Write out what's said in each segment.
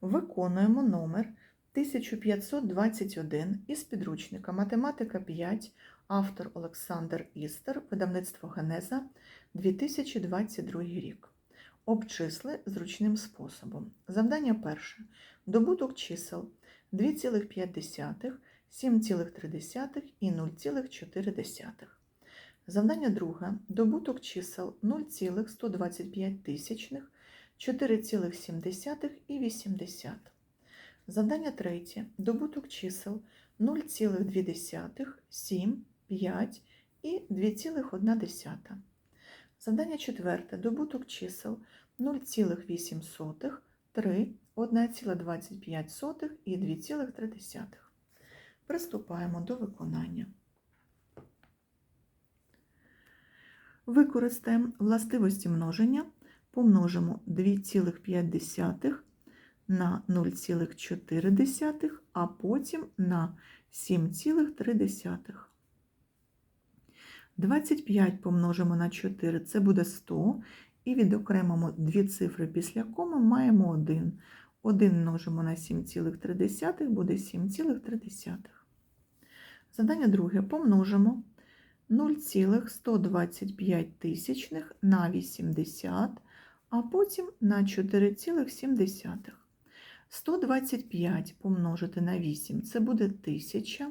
Виконуємо номер 1521 із підручника Математика 5, автор Олександр Істер, видавництво Генеза, 2022 рік. Обчисли зручним способом. Завдання перше. Добуток чисел 2,5, 7,3 і 0,4. Завдання друге. Добуток чисел 0,125 тисячних, 4,7 і 80. Завдання третє. Добуток чисел 0,2, 7, 5 і 2,1. Завдання четверте. Добуток чисел 0,8, 3, 1,25 і 2,3. Приступаємо до виконання. Використаємо властивості множення, помножимо 2,5 на 0,4, а потім на 7,3. 25 помножимо на 4, це буде 100, і відокремимо дві цифри після коми, маємо 1. 1 множимо на 7,3, буде 7,3. Задання друге помножимо 0,125 тисячних на 80, а потім на 4,7. 125 помножити на 8 це буде 1000,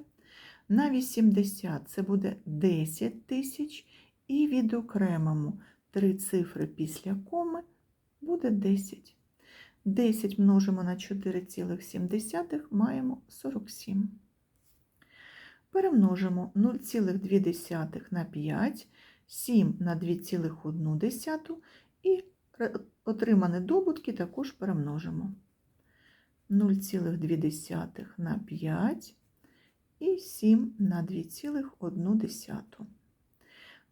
на 80 це буде 10 тисяч, і відокремимо три цифри після коми буде 10. 10 множимо на 4,7, маємо 47. Перемножимо 0,2 на 5, 7 на 2,1 і отримані добутки також перемножимо. 0,2 на 5 і 7 на 2,1.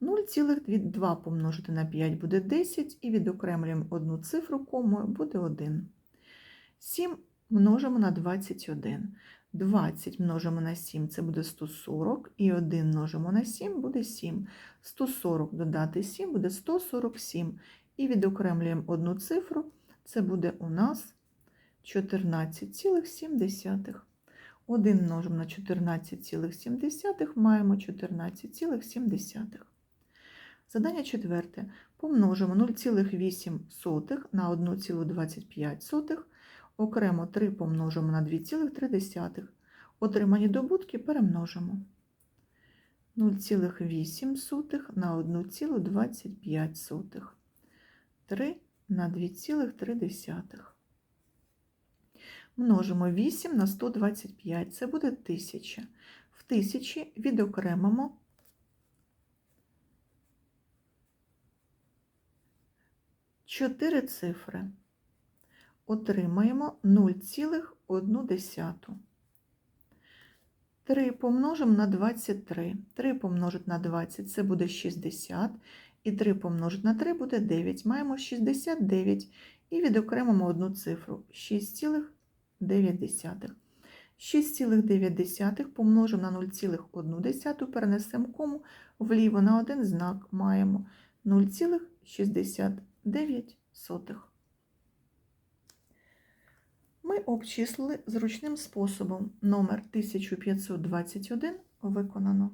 0,2 помножити на 5 буде 10 і відокремлюємо одну цифру комою буде 1. 7 множимо на 21. 20 множимо на 7 це буде 140, і 1 множимо на 7 буде 7. 140 додати 7 буде 147. І відокремлюємо одну цифру, це буде у нас 14,7. 1 множимо на 14,7, маємо 14,7. Задання четверте. Помножимо 0,8 на 1,25, окремо 3 помножимо на 2,3. Отримані добутки перемножимо. 0,8 на 1,25. 3 на 2,3. Множимо 8 на 125, це буде 1000. В 1000 відокремимо 4 цифри. Отримаємо 0,1. 3 помножимо на 23. 3 помножити на 20 це буде 60. І 3 помножити на 3 буде 9. Маємо 69 і відокремимо одну цифру 6,9. 6,9 помножимо на 0,1, перенесемо кому вліво на один знак маємо 0,69. Ми обчислили зручним способом номер 1521 виконано.